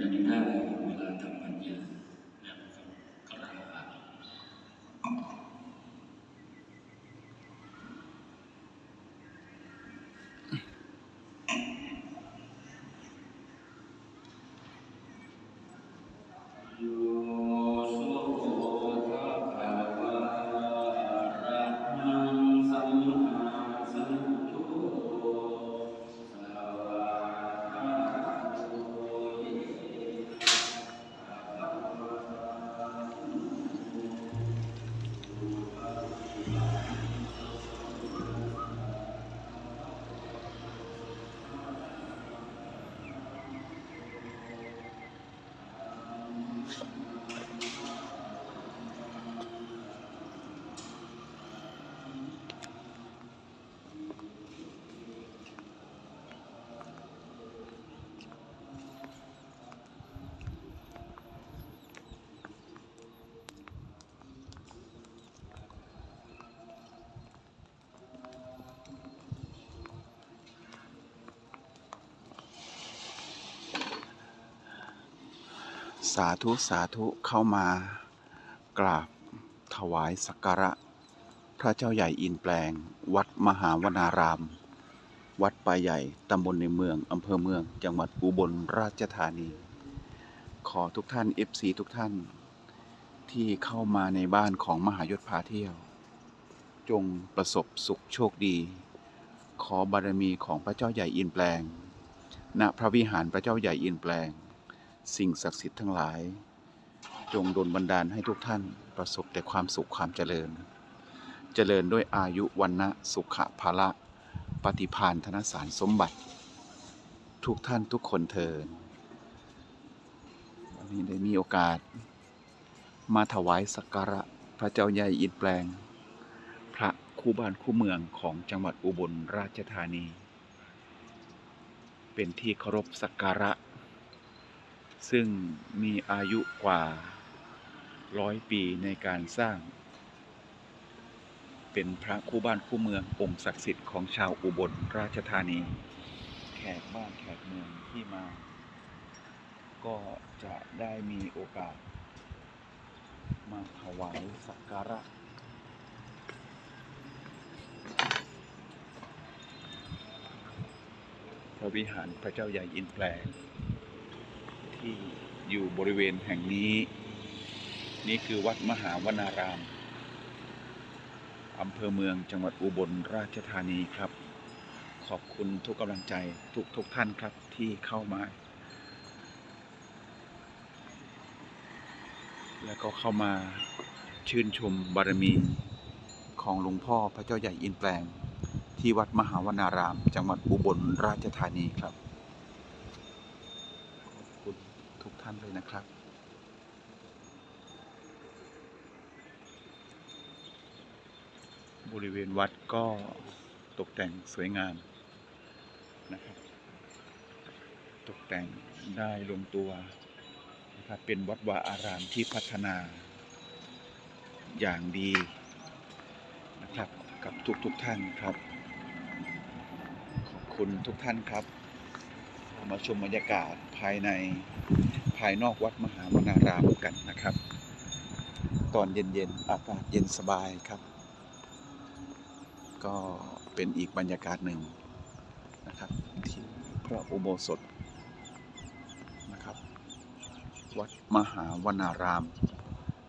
ณะนี้ไสาธุสาธุเข้ามากราบถวายสักการะ พระเจ้าใหญ่อินแปลง วัดมหาวนาราม วัดป่าใหญ่ตำบลในเมืองอำเภอเมือง จังหวัดอุบลราชธานี ขอทุกท่าน FC ทุกท่าน ที่เข้ามาในบ้านของมหายศพาเที่ยว จงประสบสุขโชคดี ขอบารมีของพระเจ้าใหญ่อินแปลง ณพระวิหารพระเจ้าใหญ่อินแปลง สิ่งศักดิ์สิทธิ์ทั้งหลาย จงดลบันดาลให้ทุกท่านประสบแต่ความสุขความเจริญ เจริญด้วยอายุวันนะสุขภาละปฏิพานธนสารสมบัติ ทุกท่านทุกคนเทินวันนี้ได้มีโอกาส มาถวายสักการะพระเจ้าใหญ่อินแปลง พระคู่บ้านคู่เมืองของจังหวัดอุบลราชธานี เป็นที่เคารพสักการะ ซึ่งมีอายุกว่าร้อยปีในการสร้าง เป็นพระคู่บ้านคู่เมืององค์ศักดิ์สิทธิ์ของชาวอุบลราชธานี แขกบ้านแขกเมืองที่มา ก็จะได้มีโอกาส มาถวายสักการะพระวิหารพระเจ้าใหญ่อินแปลง อยู่บริเวณแห่งนี้ นี่คือวัดมหาวนาราม อำเภอเมืองจังหวัดอุบลราชธานีครับ ขอบคุณทุกกำลังใจทุกทุกท่านครับที่เข้ามา แล้วก็เข้ามาชื่นชมบารมีของหลวงพ่อพระเจ้าใหญ่อินแปลง ที่วัดมหาวนาราม จังหวัดอุบลราชธานีครับ ขอบคุณ ท่านเลยนะครับ บริเวณวัดก็ตกแต่งสวยงามนะครับ ตกแต่งได้ลงตัวนะครับเป็นวัดวาอารามที่พัฒนาอย่างดีนะครับกับทุกๆทท่านครับ ขอบคุณทุกท่านครับ มาชมบรรยากาศภายใน ภายนอกวัดมหาวนารามกันนะครับ ตอนเย็นๆอากาศเย็นสบายครับ ก็เป็นอีกบรรยากาศหนึ่งนะครับที่พระอุโบสถนะครับ วัดมหาวนาราม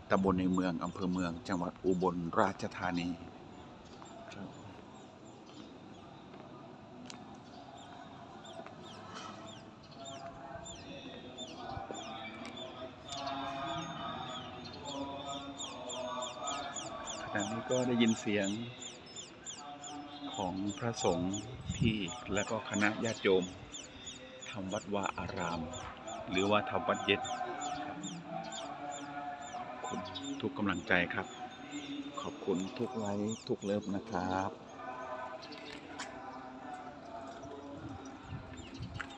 ตำบลในเมืองอำเภอเมืองจังหวัดอุบลราชธานี ขณะนี้ก็ได้ยินเสียงของพระสงฆ์ที่และก็คณะญาติโยมทำวัดวาอาราม หรือว่าทำวัดเย็นขอบคุณทุกกำลังใจครับ ขอบคุณทุกไลค์ทุกเลิฟนะครับ